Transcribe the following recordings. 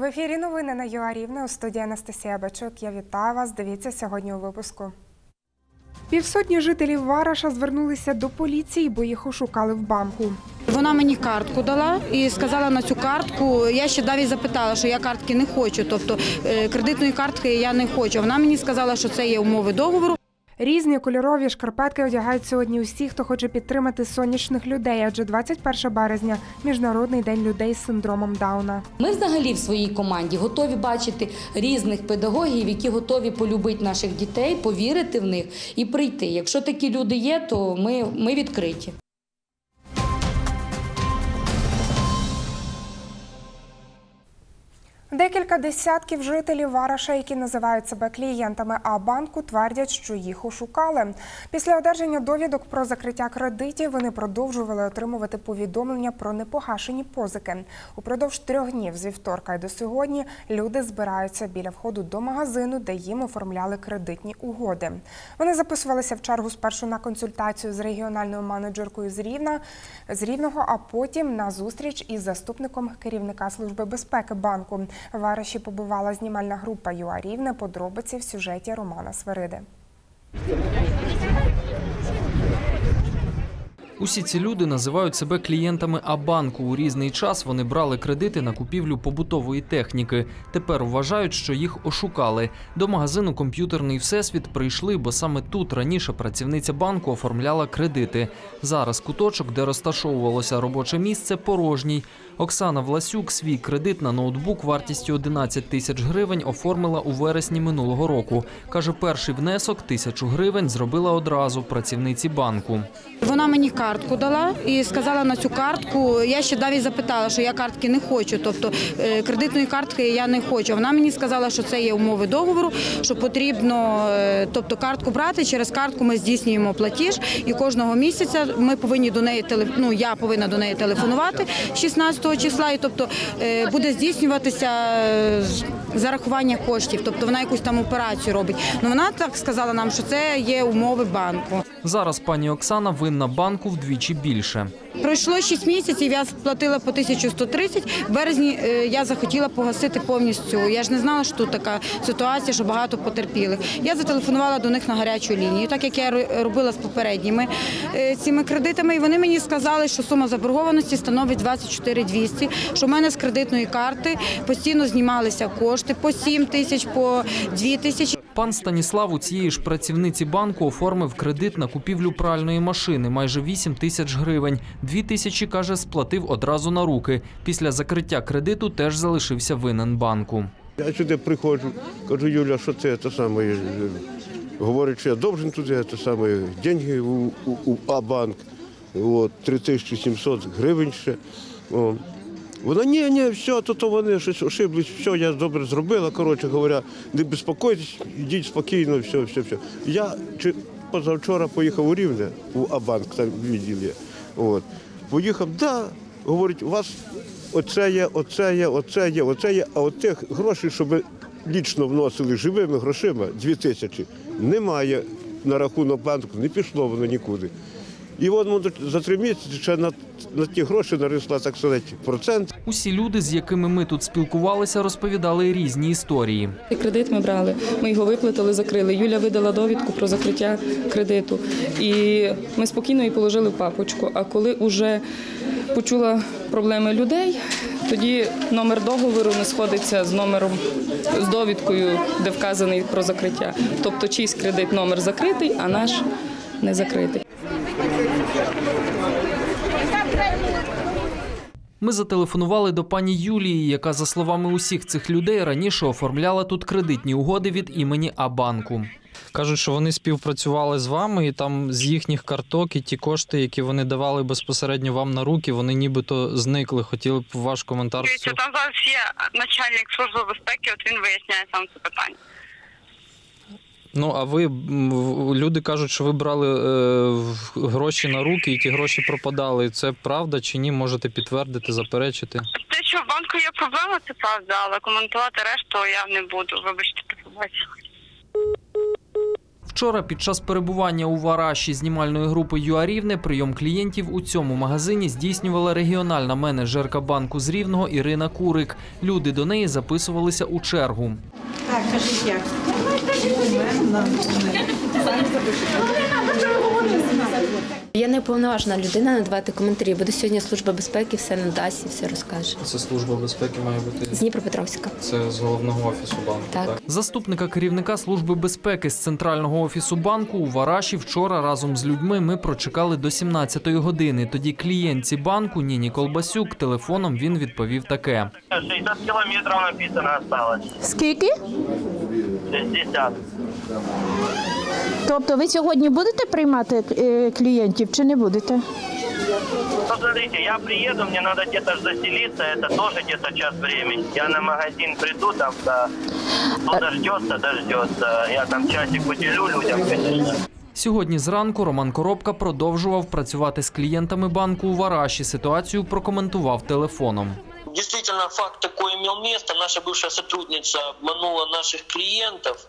В ефірі новини на ЮА Рівне у студії Анастасія Бачук. Я вітаю вас. Дивіться сьогодні у випуску. Півсотні жителів Вараша звернулися до поліції, бо їх ошукали в банку. Вона мені картку дала і сказала на цю картку. Я ще навіть запитала, що я картки не хочу, тобто е, кредитної картки я не хочу. Вона мені сказала, що це є умови договору. Різні кольорові шкарпетки одягають сьогодні усі, хто хоче підтримати сонячних людей, адже 21 березня міжнародний день людей з синдромом Дауна. Ми взагалі в своїй команді готові бачити різних педагогів, які готові полюбити наших дітей, повірити в них і прийти. Якщо такі люди є, то ми, ми відкриті. Декілька десятків жителів Вараша, які називають себе клієнтами А-банку, твердять, що їх ошукали. Після одержання довідок про закриття кредитів вони продовжували отримувати повідомлення про непогашені позики. Упродовж трьох днів з вівторка й до сьогодні люди збираються біля входу до магазину, де їм оформляли кредитні угоди. Вони записувалися в чергу спершу на консультацію з регіональною менеджеркою з Рівна з Рівного, а потім на зустріч із заступником керівника служби безпеки банку. В Ариші побувала знімальна група ЮА Рівне. Подробиці в сюжеті Романа Свериди. Усі ці люди називають себе клієнтами А-банку. У різний час вони брали кредити на купівлю побутової техніки. Тепер вважають, що їх ошукали. До магазину Комп'ютерний всесвіт прийшли, бо саме тут раніше працівниця банку оформляла кредити. Зараз куточок, де розташовувалося робоче місце, порожній. Оксана Власюк свій кредит на ноутбук вартістю 11 тисяч гривень оформила у вересні минулого року. Каже, перший внесок тисячу гривень зробила одразу працівниці банку. Вона мені картку дала і сказала на цю картку. Я ще навіть запитала, що я картки не хочу, тобто е, кредитної картки я не хочу. Вона мені сказала, що це є умови договору, що потрібно, е, тобто картку брати. Через картку ми здійснюємо платіж, і кожного місяця ми повинні до неї ну, я повинна до неї телефонувати 16 числа, і тобто е, буде здійснюватися зарахування коштів, тобто вона якусь там операцію робить. Ну вона так сказала нам, що це є умови банку. Зараз пані Оксана винна банку вдвічі більше. Пройшло 6 місяців, я сплатила по 1130. В березні е, я захотіла погасити повністю. Я ж не знала, що тут така ситуація, що багато потерпілих. Я зателефонувала до них на гарячу лінію, так як я робила з попередніми е, цими кредитами. І вони мені сказали, що сума заборгованості становить 24 200, що в мене з кредитної карти постійно знімалися кошти по 7 тисяч, по 2 тисячі. Пан Станіслав у цієї ж працівниці банку оформив кредит на купівлю пральної машини майже 8 тисяч гривень. Дві тисячі, каже, сплатив одразу на руки. Після закриття кредиту теж залишився винен банку. Я сюди приходжу, кажу, Юля, що це те саме. е, Говорить, що я должен туди те саме деньги у, у, у А-банк. 3700 гривень ще. О. Вона, ні, ні, все, то, то вони щось ошиблись, все, я добре зробила. Коротше говоря, не безпокойтесь, йдіть спокійно, все, все, все. Я чи позавчора поїхав у Рівне, у А-банк, там відділ є. От. Поїхав, да, говорить, у вас оце є, оце є, оце є, оце є, а от тих грошей, щоб ви лічно вносили живими грошима, дві тисячі, немає на рахунок банку, не пішло воно нікуди. І от воно за три місяці ще на, на ті гроші нарисла, так сказати, процент. Усі люди, з якими ми тут спілкувалися, розповідали різні історії. Кредит ми брали, ми його виплатили, закрили. Юля видала довідку про закриття кредиту. І ми спокійно її положили в папочку. А коли вже почула проблеми людей, тоді номер договору не сходиться з номером, з довідкою, де вказаний про закриття. Тобто чийсь кредит номер закритий, а наш не закритий. Ми зателефонували до пані Юлії, яка, за словами усіх цих людей, раніше оформляла тут кредитні угоди від імені А-банку. Кажуть, що вони співпрацювали з вами, і там з їхніх карток і ті кошти, які вони давали безпосередньо вам на руки, вони нібито зникли. Хотіли б ваш коментар. цього. там зараз є начальник служби безпеки, от він виясняє сам це питання. Ну а ви люди кажуть, що ви брали е, гроші на руки, і ті гроші пропадали. Це правда чи ні? Можете підтвердити, заперечити? Те, що в банку є проблема, це правда, але коментувати решту я не буду. Вибачте, побачення. Вчора під час перебування у Вараші знімальної групи ЮАРівне прийом клієнтів у цьому магазині здійснювала регіональна менеджерка банку з Рівного Ірина Курик. Люди до неї записувалися у чергу. Так, кажіть як. Я не уповноважена людина надавати коментарі. Буде сьогодні служба безпеки, все надасть і все розкаже. Це служба безпеки має бути. З Дніпропетровська. Це з головного офісу банку. Так. Заступника керівника служби безпеки з центрального офісу банку у Вараші вчора разом з людьми ми прочекали до 17-ї години. Тоді клієнтці банку Ніні Колбасюк телефоном він відповів таке. 60 километров написано осталось. Скільки? 60. Тобто ви сьогодні будете приймати е, клієнтів чи не будете? Ну, смотрите, я приеду, мне надо где-то ж заселиться, это тоже где-то час времени. Я на магазин приду, там, да, кто дождется, дождется. Я там часик уделю людям, конечно. Сьогодні зранку Роман Коробка продовжував працювати з клієнтами банку у Вараші. Ситуацію прокоментував телефоном. Действительно, факт такой имел место. Наша бывшая сотрудница обманула наших клиентов.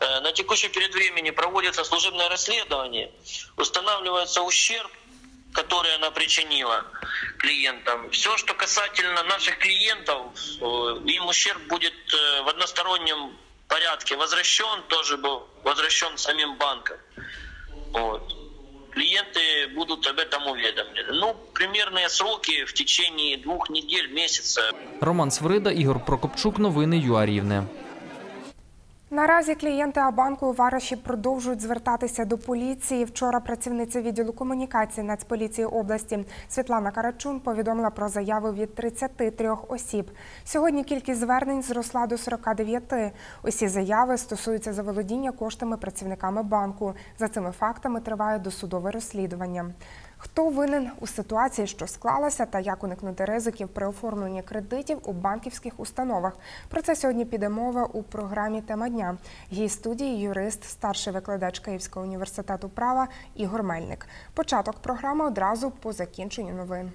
Э, На текущий период времени проводится служебное расследование. Устанавливается ущерб, который она причинила клиентам. Все, что касательно наших клиентов, э, им ущерб будет э, в одностороннем порядке возвращен, тоже был возвращен самим банком. Вот. Клиенты будут об этом уведомлены. Ну, примерные сроки в течение двух недель, месяца. Роман Свирида, Ігор Прокопчук. Новини ЮА Рівне. Наразі клієнти Абанку у Вараші продовжують звертатися до поліції. Вчора працівниця відділу комунікації Нацполіції області Світлана Карачун повідомила про заяви від 33 осіб. Сьогодні кількість звернень зросла до 49. Усі заяви стосуються заволодіння коштами працівниками банку. За цими фактами триває досудове розслідування. Хто винен у ситуації, що склалася, та як уникнути ризиків при оформленні кредитів у банківських установах? Про це сьогодні піде мова у програмі Тема дня. Її студії юрист, старший викладач Київського університету права Ігор Мельник. Початок програми одразу по закінченню новин.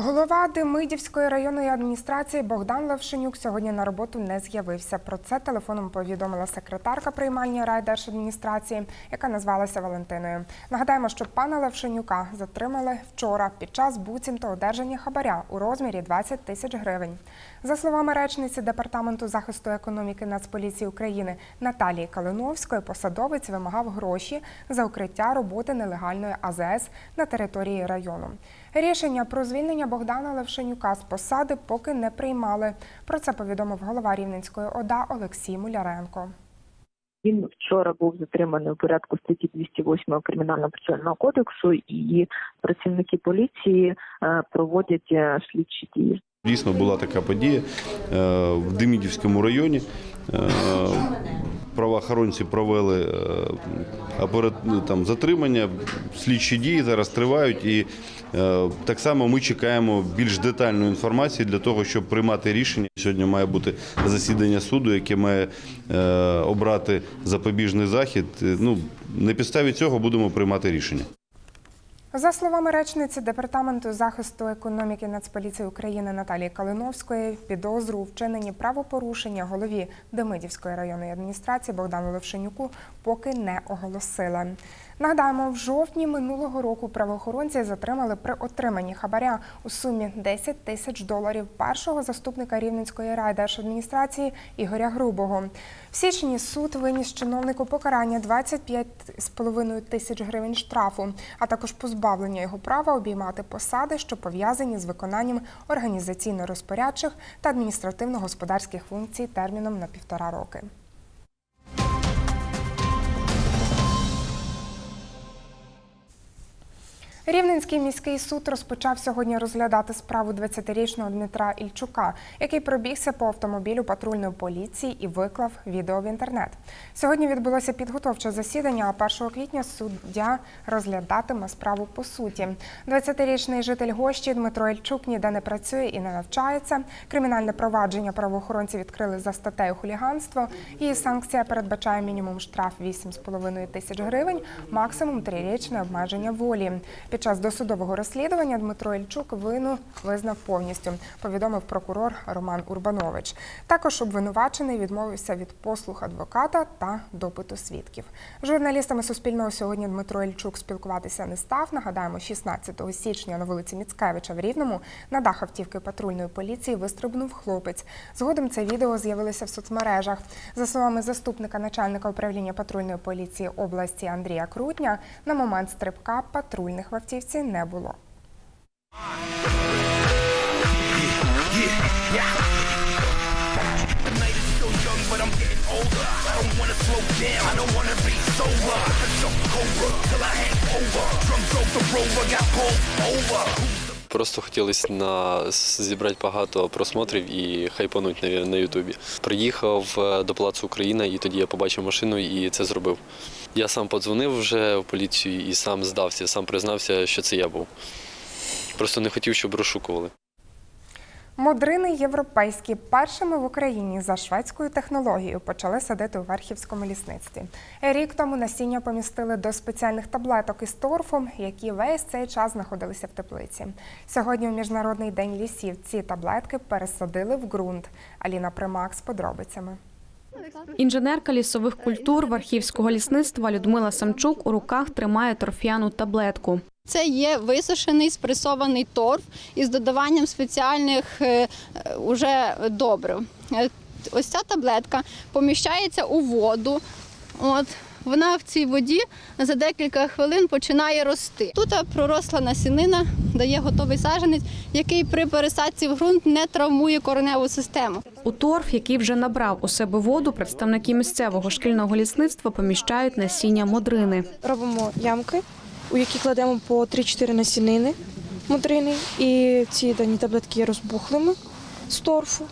Голова Демидівської районної адміністрації Богдан Левшенюк сьогодні на роботу не з'явився. Про це телефоном повідомила секретарка приймальні райдержадміністрації, яка назвалася Валентиною. Нагадаємо, що пана Левшенюка затримали вчора під час буцімто одержання хабаря у розмірі 20 тисяч гривень. За словами речниці департаменту захисту економіки Нацполіції України Наталії Калиновської, посадовець вимагав гроші за укриття роботи нелегальної АЗС на території району. Рішення про звільнення Богдана Левшенюка з посади поки не приймали. Про це повідомив голова Рівненської ОДА Олексій Муляренко. Він вчора був затриманий у порядку статті 208 кримінального процесуального кодексу, і працівники поліції е, проводять е, слідчі дії. Дійсно була така подія е, в Демідівському районі. Е, Правоохоронці провели е, ну, там, затримання, слідчі дії зараз тривають, і так само ми чекаємо більш детальної інформації для того, щоб приймати рішення. Сьогодні має бути засідання суду, яке має обрати запобіжний захід. Ну, на підставі цього будемо приймати рішення. За словами речниці департаменту захисту економіки Нацполіції України Наталії Калиновської, підозру у вчиненні правопорушення голові Демидівської районної адміністрації Богдану Левшенюку поки не оголосили. Нагадаємо, в жовтні минулого року правоохоронці затримали при отриманні хабаря у сумі 10 тисяч доларів першого заступника Рівненської райдержадміністрації Ігоря Грубого. В січні суд виніс чиновнику покарання 25,5 тисяч гривень штрафу, а також позбавлення його права обіймати посади, що пов'язані з виконанням організаційно-розпорядчих та адміністративно-господарських функцій терміном на півтора роки. Рівненський міський суд розпочав сьогодні розглядати справу 20-річного Дмитра Ільчука, який пробігся по автомобілю патрульної поліції і виклав відео в інтернет. Сьогодні відбулося підготовче засідання, а 1 квітня суддя розглядатиме справу по суті. 20-річний житель Гощі Дмитро Ільчук ніде не працює і не навчається. Кримінальне провадження правоохоронці відкрили за статтею хуліганство. Її санкція передбачає мінімум штраф 8,5 тисяч гривень, максимум трирічне обмеження волі. Під час досудового розслідування Дмитро Ільчук вину визнав повністю, повідомив прокурор Роман Урбанович. Також обвинувачений відмовився від послуг адвоката та допиту свідків. Журналістами Суспільного сьогодні Дмитро Ільчук спілкуватися не став. Нагадаємо, 16 січня на вулиці Міцкевича в Рівному на дах автівки патрульної поліції вистрибнув хлопець. Згодом це відео з'явилося в соцмережах. За словами заступника начальника управління патрульної поліції області Андрія Крутня, на момент стрибка патрульних в автівці не було. Просто хотілося на зібрати багато просмотрів і хайпануть на, Ютубі. Приїхав е, до Палацу Україна, і тоді я побачив машину і це зробив. Я сам подзвонив вже в поліцію і сам здався, сам признався, що це я був. Просто не хотів, щоб розшукували. Модрини європейські першими в Україні за шведською технологією почали садити у Верхівському лісництві. Рік тому насіння помістили до спеціальних таблеток із торфом, які весь цей час знаходилися в теплиці. Сьогодні у міжнародний день лісів ці таблетки пересадили в ґрунт. Аліна Примак з подробицями. Інженерка лісових культур Вархівського лісництва Людмила Самчук у руках тримає торф'яну таблетку. Це є висушений спресований торф із додаванням спеціальних е, е, уже добрив. Е, Ось ця таблетка поміщається у воду. От вона в цій воді за декілька хвилин починає рости. Тут проросла насінина, дає готовий саджанець, який при пересадці в ґрунт не травмує кореневу систему. У торф, який вже набрав у себе воду, представники місцевого шкільного лісництва поміщають насіння модрини. Робимо ямки, у які кладемо по 3-4 насінини модрини, і ці дані таблетки є розбухлими з торфу.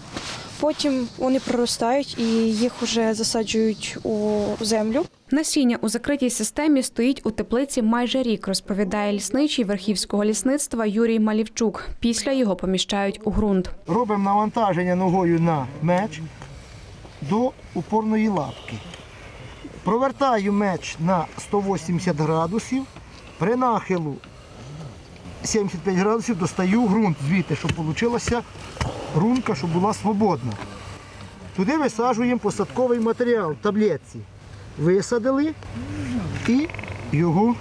Потім вони проростають і їх вже засаджують у землю. Насіння у закритій системі стоїть у теплиці майже рік, розповідає лісничий верхівського лісництва Юрій Малівчук. Після його поміщають у ґрунт. Робимо навантаження ногою на меч до упорної лапки. Провертаю меч на 180 градусів. При нахилу 75 градусів достаю ґрунт звідти, щоб вийшла рунка, щоб була свободна. Туди висаджуємо посадковий матеріал в таблетці. Висадили і його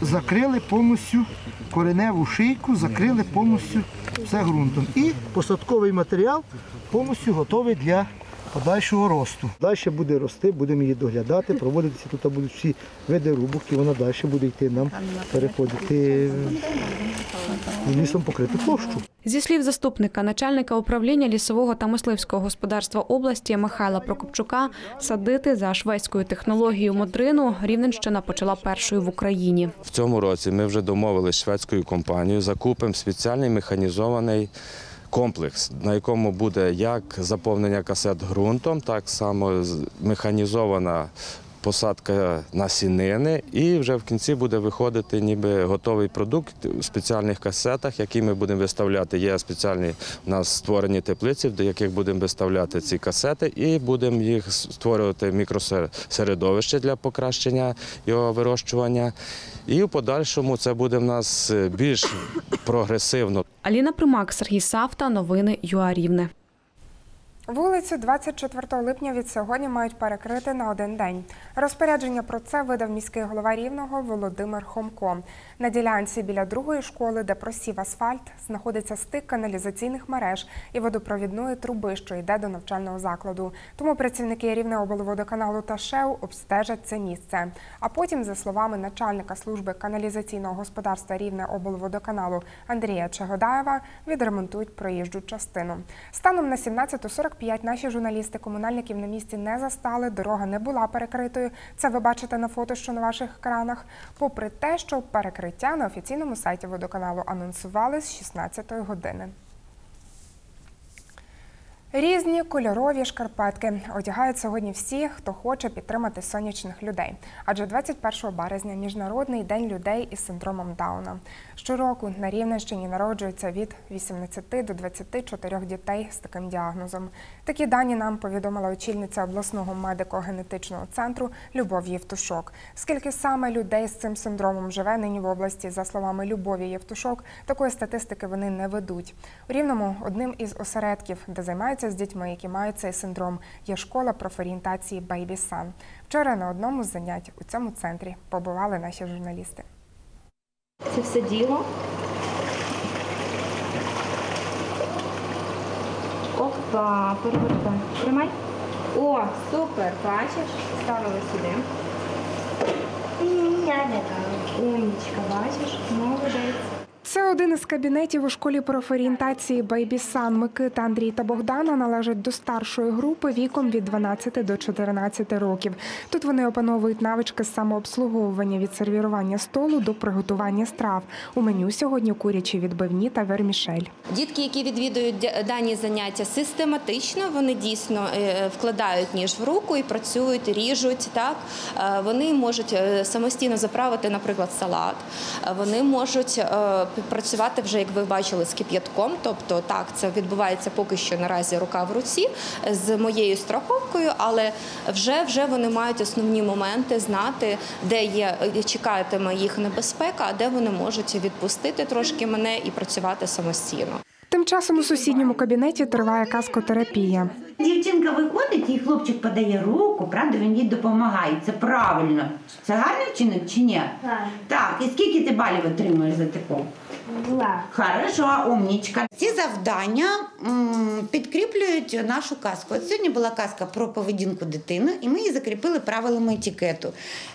закрили повністю кореневу шийку, закрили повністю все ґрунтом. І посадковий матеріал повністю готовий для подальшого росту. Далі буде рости, будемо її доглядати, проводитися. Тут будуть всі види рубок, і вона далі буде йти нам переходити лісом покриту площу. Зі слів заступника начальника управління лісового та мисливського господарства області Михайла Прокопчука, садити за шведською технологією модрину Рівненщина почала першою в Україні. В цьому році ми вже домовилися з шведською компанією, закупимо спеціальний механізований комплекс, на якому буде як заповнення касет ґрунтом, так само механізована посадка насінини, і вже в кінці буде виходити ніби готовий продукт у спеціальних касетах, які ми будемо виставляти. Є спеціальні у нас створені теплиці, до яких будемо виставляти ці касети, і будемо їх створювати мікросередовище для покращення його вирощування. І в подальшому це буде в нас е, більш прогресивно. Аліна Примак, Сергій Савта, новини ЮА Рівне. Вулицю 24 липня від сьогодні мають перекрити на один день. Розпорядження про це видав міський голова Рівного Володимир Хомко. На ділянці біля другої школи, де просів асфальт, знаходиться стик каналізаційних мереж і водопровідної труби, що йде до навчального закладу. Тому працівники Рівнеоблводоканалу та ШЕУ обстежать це місце. А потім, за словами начальника служби каналізаційного господарства Рівнеоблводоканалу Андрія Чагодаєва, відремонтують проїжджу частину. Станом на 17.45 наші журналісти комунальників на місці не застали, дорога не була перекритою. Це ви бачите на фото, що на ваших екранах. Попри те, що перекриття на офіційному сайті водоканалу анонсували з 16 години. Різні кольорові шкарпетки одягають сьогодні всі, хто хоче підтримати сонячних людей. Адже 21 березня міжнародний день людей із синдромом Дауна. Щороку на Рівненщині народжується від 18 до 24 дітей з таким діагнозом. Такі дані нам повідомила очільниця обласного медико-генетичного центру Любов Євтушок. Скільки саме людей з цим синдромом живе нині в області, за словами Любові Євтушок, такої статистики вони не ведуть. У Рівному одним із осередків, де займаються з дітьми, які мають цей синдром, є школа профорієнтації Baby Sun. Вчора на одному з занять у цьому центрі побували наші журналісти. Це все діло. Опа, перевертай. Тримай. О, супер, бачиш? Ставили сюди. Умнічка, бачиш? Молодець. Це один із кабінетів у школі профорієнтації Sun. Микита, Андрій та Богдана належать до старшої групи віком від 12 до 14 років. Тут вони опановують навички самообслуговування від сервірування столу до приготування страв. У меню сьогодні курячі відбивні та вермішель. Дітки, які відвідують дані заняття систематично, вони дійсно е, вкладають ніж в руку і працюють, ріжуть. Так Е, вони можуть е, самостійно заправити, наприклад, салат. Е, Вони можуть е, працювати вже, як ви бачили, з кип'ятком. Тобто, так це відбувається поки що наразі рука в руці е, з моєю страховкою, але вже вже вони мають основні моменти знати, де є е, чекатиме їх небезпека, а де вони можуть відпустити трошки мене і працювати самостійно. Тим часом у сусідньому кабінеті триває каскотерапія. Дівчинка виходить, і хлопчик подає руку, правда, він їй допомагає. Це правильно. Це гарний вчинок чи ні? Так. Так, і скільки ти балів отримуєш за таку? Два. Хорошо, умнічка. Ці завдання м, підкріплюють нашу казку. От сьогодні була казка про поведінку дитини, і ми її закріпили правилами етикету,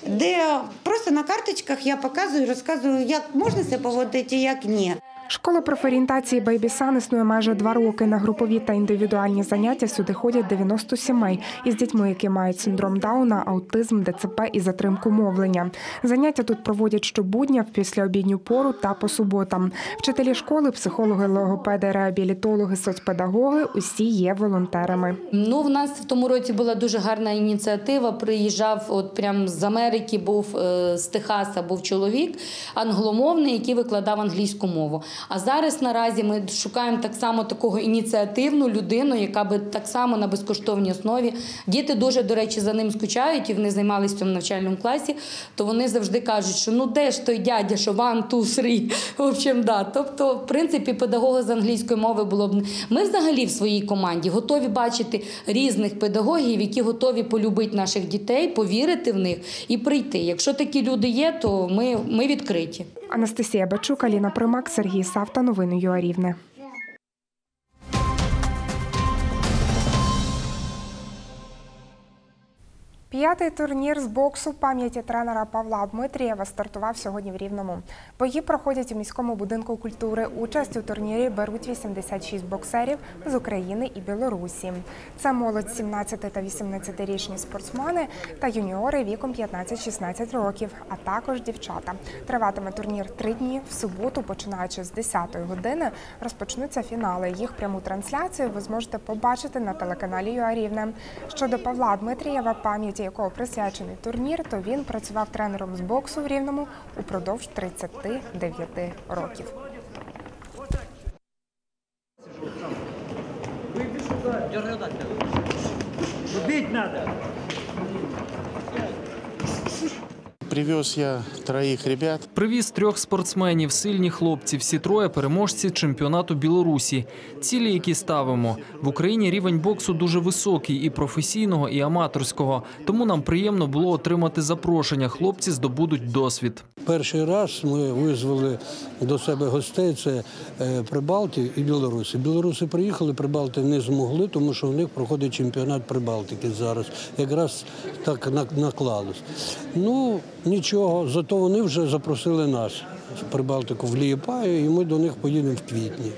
де просто на карточках я показую, розказую, як можна себе поводити, як ні. Школа профорієнтації Sun існує майже два роки. На групові та індивідуальні заняття сюди ходять 90 сімей із дітьми, які мають синдром Дауна, аутизм, ДЦП і затримку мовлення. Заняття тут проводять щобудня в післяобідню пору та по суботам. Вчителі школи, психологи, логопеди, реабілітологи, соцпедагоги усі є волонтерами. Ну, в нас в тому році була дуже гарна ініціатива. Приїжджав, от прям з Америки був е, з Техаса, був чоловік англомовний, який викладав англійську мову. А зараз наразі ми шукаємо так само такого ініціативну людину, яка би так само на безкоштовній основі. Діти дуже, до речі, за ним скучають, і вони займалися в цьому навчальному класі. То вони завжди кажуть, що ну де ж той дядя, що one, two, three. В общем, да. Тобто, в принципі, педагога з англійської мови було б. Ми взагалі в своїй команді готові бачити різних педагогів, які готові полюбити наших дітей, повірити в них і прийти. Якщо такі люди є, то ми, ми відкриті. Анастасія Бачук, Аліна Примак, Сергій Савта. Новини ЮА Рівне. П'ятий турнір з боксу пам'яті тренера Павла Дмитрієва стартував сьогодні в Рівному. Бої проходять у міському будинку культури. Участь у турнірі беруть 86 боксерів з України і Білорусі. Це молодь 17 та 18-річні спортсмени та юніори віком 15-16 років, а також дівчата. Триватиме турнір три дні. В суботу, починаючи з 10-ї години, розпочнуться фінали. Їх пряму трансляцію ви зможете побачити на телеканалі ЮА Рівне. Щодо Павла Дмитрієва, пам'яті якого присвячений турнір, то він працював тренером з боксу в Рівному упродовж 39 років. Бить надо. Привез я троих ребят. Привіз трьох спортсменів, сильні хлопці. Всі троє переможці чемпіонату Білорусі. Цілі, які ставимо в Україні, рівень боксу дуже високий і професійного, і аматорського. Тому нам приємно було отримати запрошення. Хлопці здобудуть досвід. Перший раз ми визвали до себе гостей це е, Прибалти і Білоруси. Білоруси приїхали, Прибалти не змогли, тому що у них проходить чемпіонат Прибалтики зараз. Якраз так наклалось. Ну, нічого, зато вони вже запросили нас Прибалтику в Лієпаю, і ми до них поїдемо в квітні.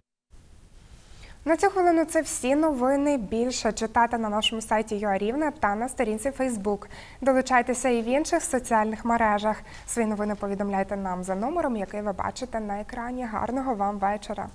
На цю хвилину це всі новини. Більше читати на нашому сайті ЮАРівне та на сторінці Фейсбук. Долучайтеся і в інших соціальних мережах. Свої новини повідомляйте нам за номером, який ви бачите на екрані. Гарного вам вечора.